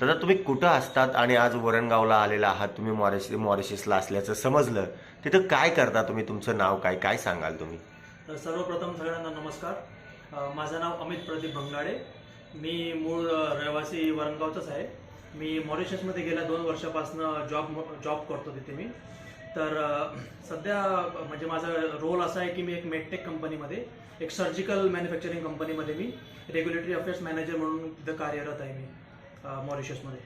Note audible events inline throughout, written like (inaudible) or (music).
दादा तुम्ही कुठं असतात आणि आज वरणगावला आलेला आहात? तुम्ही मॉरिश मॉरिशसला असल्याचं समजलं. तिथं काय करता तुम्ही? तुमचं नाव काय? काय सांगाल तुम्ही? तर सर्वप्रथम सगळ्यांना नमस्कार. माझं नाव अमित प्रदीप भंगाडे. मी मूळ रहिवासी वरणगावचाच आहे. मी मॉरिशसमध्ये गेल्या दोन वर्षापासून जॉब जॉब करतो तिथे मी. तर सध्या म्हणजे माझा रोल असा आहे की मी एक मेडटेक कंपनीमध्ये एक सर्जिकल मॅन्युफॅक्चरिंग कंपनीमध्ये मी रेग्युलेटरी अफेअर्स मॅनेजर म्हणून तिथं कार्यरत आहे मी. मॉरिशसमध्ये.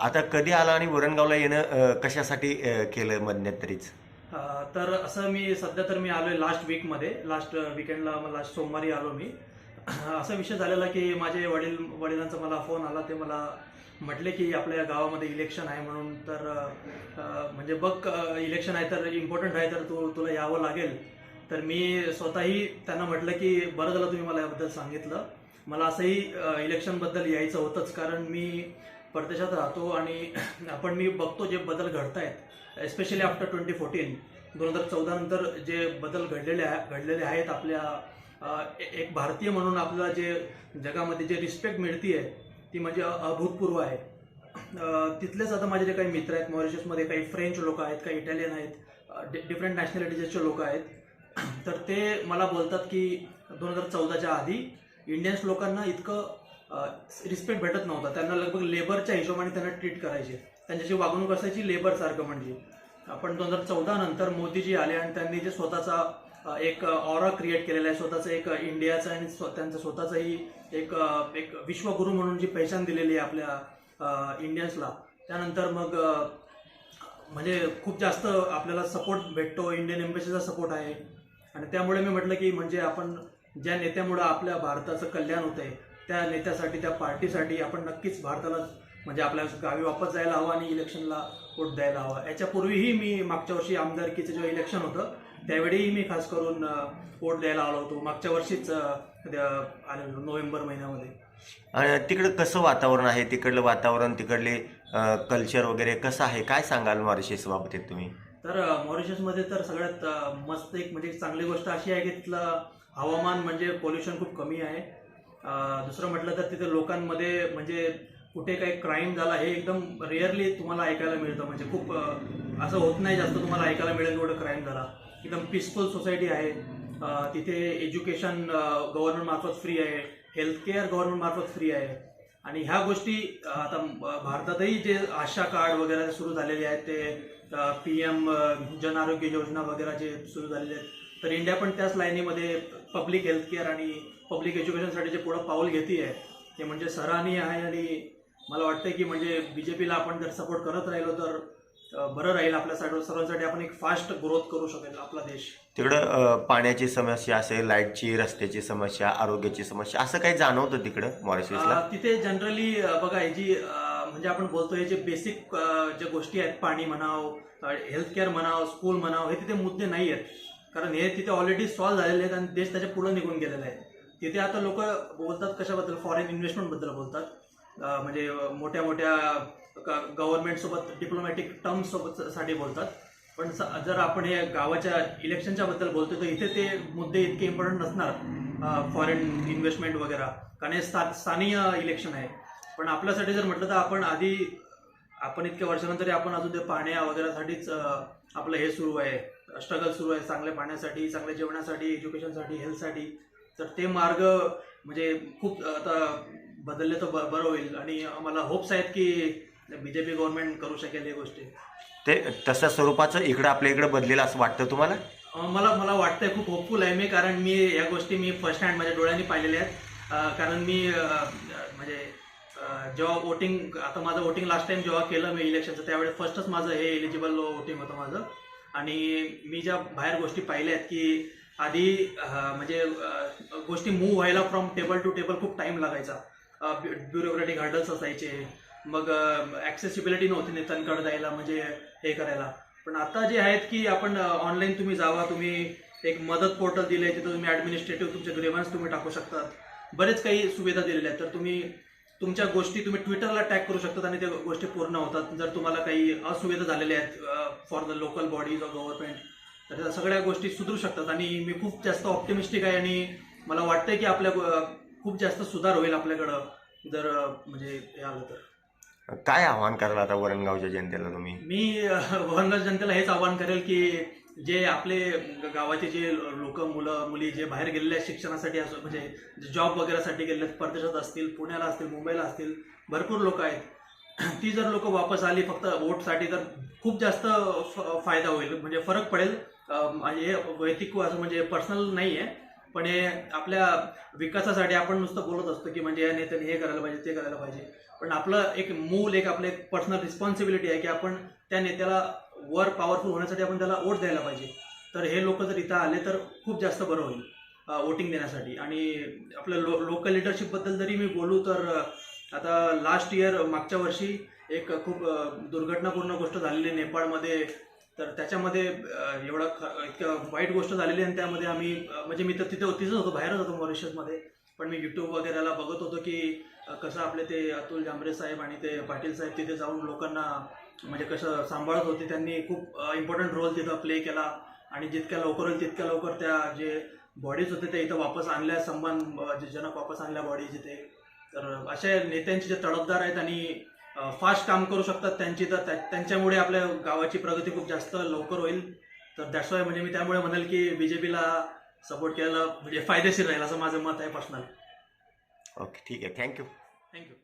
आता कधी आला आणि वरणगावला येणं अं, कशासाठी अं, केलं मध्यंतरीच अ, तर असं मी सध्या तर मी आलोय लास्ट वीकमध्ये लास्ट विकेंडला मला सोमवारी आलो मी. (clears throat) असा विषय झालेला की माझे वडील वडिलांचा मला फोन आला. ते मला म्हटले की आपल्या गावामध्ये इलेक्शन आहे म्हणून. तर अ, म्हणजे बघ इलेक्शन आहे तर इम्पॉर्टंट आहे तर तू तुला यावं लागेल. तर मी स्वतःही त्यांना म्हटलं की बरं झालं तुम्ही मला याबद्दल सांगितलं. मला असंही इलेक्शनबद्दल यायचं होतंच. कारण मी परदेशात राहतो आणि (clears throat) आपण मी बघतो जे बदल घडत आहेत एस्पेशली आफ्टर ट्वेंटी फोर्टीन दोन हजार चौदानंतर जे बदल घडलेले आहे घडलेले आहेत आपल्या एक भारतीय म्हणून आपल्याला जे जगामध्ये जे रिस्पेक्ट मिळतीये ती म्हणजे अभूतपूर्व आहे. तिथलेच आता माझे जे काही मित्र आहेत मॉरिशसमध्ये काही फ्रेंच लोक आहेत काही इटालियन आहेत डिफरंट नॅशनॅलिटीजचे लोक आहेत. (clears throat) तर ते मला बोलतात की दोन हजार चौदाच्या आधी इंडियन्स लोकांना इतकं रिस्पेक्ट भेटत नव्हता. त्यांना लगभग लेबरच्या हिशोबाने त्यांना ट्रीट करायचे. त्यांच्याशी वागणूक असायची लेबर सारखं म्हणजे. आपण दोन हजार चौदा नंतर मोदीजी आले आणि त्यांनी जे स्वतःचा एक ऑरा क्रिएट केलेला आहे स्वतःचं एक इंडियाचं आणि त्यांचं स्वतःचंही एक एक विश्वगुरू म्हणून जी पहिचान दिलेली आहे आपल्या इंडियन्सला त्यानंतर मग म्हणजे खूप जास्त आपल्याला सपोर्ट भेटतो इंडियन एम्बसीचा सपोर्ट आहे. आणि त्यामुळे मी म्हटलं की म्हणजे आपण ज्या नेत्यामुळे आपल्या भारताचं कल्याण होत आहे त्या नेत्यासाठी त्या पार्टीसाठी आपण नक्कीच भारताला म्हणजे आपल्या गावी वापस जायला हवं आणि इलेक्शनला वोट द्यायला हवा. याच्यापूर्वीही मी मागच्या वर्षी आमदारकीचं जेव्हा इलेक्शन होतं त्यावेळीही मी खास करून वोट द्यायला आलो होतो. मागच्या वर्षीच आलेलो नोव्हेंबर महिन्यामध्ये. आणि तिकडं कसं वातावरण आहे? तिकडलं वातावरण तिकडले कल्चर वगैरे कसं आहे? काय सांगाल मॉरिशस बाबतीत तुम्ही? तर मॉरिशसमध्ये तर सगळ्यात मस्त एक म्हणजे चांगली गोष्ट अशी आहे की तिथलं हवामान म्हणजे पोल्युशन खूप कमी आहे. दुसरं म्हटलं तर तिथे लोकांमध्ये म्हणजे कुठे काही क्राईम झाला हे एकदम रेअरली तुम्हाला ऐकायला मिळतं. म्हणजे खूप असं होत नाही जास्त तुम्हाला ऐकायला मिळेल एवढं क्राईम झाला. एकदम पीसफुल सोसायटी आहे. तिथे एज्युकेशन गव्हर्नमेंट मार्फत फ्री आहे. हेल्थकेअर गव्हर्नमेंट मार्फत फ्री आहे. आणि ह्या गोष्टी आता भारतातही जे आशा कार्ड वगैरे सुरू झालेले आहेत ते पी एम जन आरोग्य योजना वगैरे जे सुरू झालेले आहेत तर इंडिया पण त्याच लाईनीमध्ये पब्लिक हेल्थकेअर आणि पब्लिक एज्युकेशनसाठी जे पुढं पाऊल घेते आहे ते म्हणजे सराहनीय आहे आणि मला वाटतं की म्हणजे बी जे पीला आपण जर सपोर्ट करत राहिलो तर बरं राहील आपल्यासाठी सर्वांसाठी आपण एक फास्ट ग्रोथ करू शकेल आपला देश. तिकडं पाण्याची समस्या असेल लाईटची रस्त्याची समस्या आरोग्याची समस्या असं काही जाणवतं तिकडं मॉरिशसला तिथे जनरली बघा जी म्हणजे आपण बोलतो हे जे बेसिक ज्या गोष्टी आहेत पाणी म्हणाव हेल्थकेअर म्हणाव स्कूल म्हणाव हे तिथे मुद्दे नाही आहेत कारण हे तिथे ऑलरेडी सॉल्व्ह झालेले आहेत आणि देश त्याच्या पुढे निघून गेलेला आहे. तिथे आता लोक बोलतात कशाबद्दल? फॉरेन इन्व्हेस्टमेंटबद्दल बोलतात. म्हणजे मोठ्या मोठ्या गव्हर्नमेंट सोबत डिप्लोमॅटिक टर्म्स सोबत साठी बोलतात. पण जर आपण हे गावाच्या इलेक्शनच्या बद्दल बोलतो तर इथे ते मुद्दे इतके इम्पॉर्टंट नसणार. फॉरेन इन्व्हेस्टमेंट वगैरे. कारण हे स्था- स्थानीय इलेक्शन आहे. पण आपल्यासाठी जर म्हटलं तर आपण आधी आपण इतक्या वर्षानंतर आपण अजून ते पाण्या वगैरेसाठीच आपलं हे सुरू आहे. स्ट्रगल सुरू आहे चांगल्या पाण्यासाठी चांगल्या जेवणासाठी एज्युकेशनसाठी हेल्थसाठी तर ते मार्ग म्हणजे खूप आता बदलले तर ब- बरं होईल. आणि मला होप्स आहेत की बीजेपी गव्हर्नमेंट करू शकेल हे गोष्टी. ते तशा स्वरूपाचं इकडं आपल्या इकडं बदलेलं असं वाटतं तुम्हाला? मला मला वाटतंय खूप होपफुल आहे मी कारण मी या गोष्टी मी फर्स्ट हँड माझ्या डोळ्यांनी पाहिलेल्या आहेत. कारण मी म्हणजे जेव्हा वोटिंग आता माझं वोटिंग लास्ट टाइम जेव्हा केलं मी इलेक्शनचं त्यावेळेस फर्स्टच माझं हे एलिजिबल वोटिंग होतं माझं. आणि मी ज्या बाहेर गोष्टी पाहिल्या आहेत की आधी म्हणजे गोष्टी मूव्ह व्हायला फ्रॉम टेबल टू टेबल खूप टाइम लागायचा. ब्युरोक्रॅटिक हर्डल्स असायचे मग ॲक्सेसिबिलिटी नव्हती नेत्यांकडे जायला म्हणजे हे करायला. पण आता जे आहेत की आपण ऑनलाईन तुम्ही जावा तुम्ही एक मदत पोर्टल दिले तिथं तुम्ही ॲडमिनिस्ट्रेटिव्ह तुमचे ग्रेव्हन्स तुम्ही टाकू शकतात. बरेच काही सुविधा दिलेल्या आहेत. तर तुम्ही तुमच्या गोष्टी तुम्ही ट्विटरला टॅग करू शकतात आणि त्या गोष्टी पूर्ण होतात. जर तुम्हाला काही असुविधा झालेल्या आहेत for the local bodies of government तर त्या सगळ्या गोष्टी सुधरू शकतात. आणि मी खूप जास्त ऑप्टिमिस्टिक आहे आणि मला वाटतंय की आपल्या खूप जास्त सुधार होईल आपल्याकडं जर म्हणजे हे आलं तर. काय आव्हान कराल आता वरणगावच्या जनतेला तुम्ही? मी वहनराज जनतेला हेच आवाहन करेल की जे आपले गावाचे जे लोक मुलं मुली जे बाहेर गेलेले आहेत शिक्षणासाठी असो म्हणजे जॉब वगैरेसाठी गेलेले आहेत परदेशात असतील पुण्याला असतील मुंबईला असतील भरपूर लोक आहेत. ती जर लोक वापस आली फक्त वोटसाठी तर खूप जास्त फ- फायदा होईल. म्हणजे फरक पडेल. म्हणजे हे वैयक्तिक असं म्हणजे पर्सनल नाही आहे पण हे आपल्या विकासासाठी आपण नुसतं बोलत असतो की म्हणजे या नेत्याने हे करायला पाहिजे ते करायला पाहिजे. पण आपलं एक मूल एक आपलं एक पर्सनल रिस्पॉन्सिबिलिटी आहे की आपण त्या नेत्याला वर पॉवरफुल होण्यासाठी आपण त्याला वोट द्यायला पाहिजे. तर हे लोक जर इथं आले तर खूप जास्त बरं होईल वोटिंग देण्यासाठी. आणि आपल्या लो लोकल लिडरशिपबद्दल जरी मी बोलू तर आता लास्ट इयर मागच्या वर्षी एक खूप दुर्घटनापूर्ण गोष्ट झालेली आहे नेपाळमध्ये. तर त्याच्यामध्ये एवढा एवढं ख- इतकं वाईट गोष्ट झालेली आहे आणि त्यामध्ये आम्ही म्हणजे मी तर तिथे तिथंच होतो बाहेरच होतो मॉरिशसमध्ये. पण मी युट्यूब वगैरेला बघत होतो की कसं आपले ते अतुल जांभरे साहेब आणि ते पाटील साहेब तिथे जाऊन लोकांना म्हणजे कसं सांभाळत होते त्यांनी खूप इम्पॉर्टंट रोल तिथं प्ले केला. आणि जितक्या लवकर होईल तितक्या लवकर त्या जे बॉडीज होते ते इथं वापस आणल्या संबंध जे जनक वापस आणल्या बॉडीज इथे. तर असे नेत्यांचे जे तडफदार आहेत आणि फास्ट काम करू शकतात त्यांची तर त्या- त्यांच्यामुळे आपल्या गावाची प्रगती खूप जास्त लवकर होईल. तर दॅट्स वाय म्हणजे मी त्यामुळे म्हणाल की बी जे पीला सपोर्ट केलेला म्हणजे फायदेशीर राहील असं माझं मत आहे पर्सनल ओके ठीक आहे. Thank you thank you